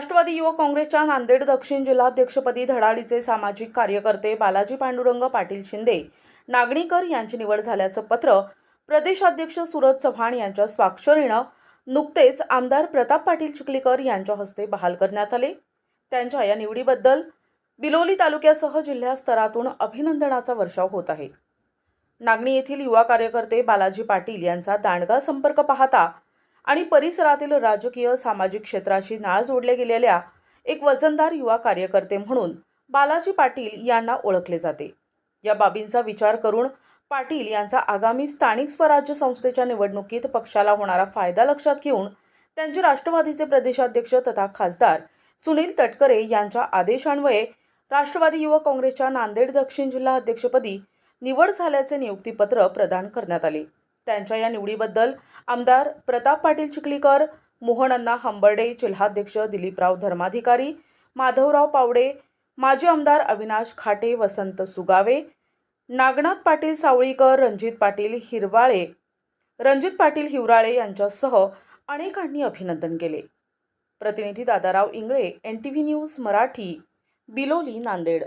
राष्ट्रवादी युवक काँग्रेसच्या नांदेड दक्षिण जिल्हाध्यक्षपदी धडाडीचे सामाजिक कार्यकर्ते बालाजी पांडुरंग पाटील शिंदे नागणीकर यांची निवड झाल्याचं पत्र प्रदेशाध्यक्ष सुरज चव्हाण यांच्या स्वाक्षरीनं नुकतेच आमदार प्रताप पाटील चिखलीकर यांच्या हस्ते बहाल करण्यात आले. त्यांच्या या निवडीबद्दल बिलोली तालुक्यासह जिल्हा स्तरातून अभिनंदनाचा वर्षाव होत आहे. नागणी येथील युवा कार्यकर्ते बालाजी पाटील यांचा दांडगा संपर्क पाहता आणि परिसरातील राजकीय सामाजिक क्षेत्राशी नाळ जोडले गेलेल्या एक वजनदार युवा कार्यकर्ते म्हणून बालाजी पाटील यांना ओळखले जाते. या बाबींचा विचार करून पाटील यांचा आगामी स्थानिक स्वराज्य संस्थेच्या निवडणुकीत पक्षाला होणारा फायदा लक्षात घेऊन त्यांचे राष्ट्रवादीचे प्रदेशाध्यक्ष तथा खासदार सुनील तटकरे यांच्या आदेशान्वये राष्ट्रवादी युवक काँग्रेसच्या नांदेड दक्षिण जिल्हा अध्यक्षपदी निवड झाल्याचे नियुक्तीपत्र प्रदान करण्यात आले. त्यांच्या या निवडीबद्दल आमदार प्रताप पाटील चिखलीकर मोहनअण्णा हंबर्डे जिल्हाध्यक्ष दिलीपराव धर्माधिकारी माधवराव पावडे माजी आमदार अविनाश खाटे वसंत सुगावे नागनाथ पाटील सावळीकर रणजित पाटील हिरवाळे रणजित पाटील हिवराळे यांच्यासह अनेकांनी अभिनंदन केले. प्रतिनिधी Dadarao Ingle N T V news Marathi Biloli Nanded.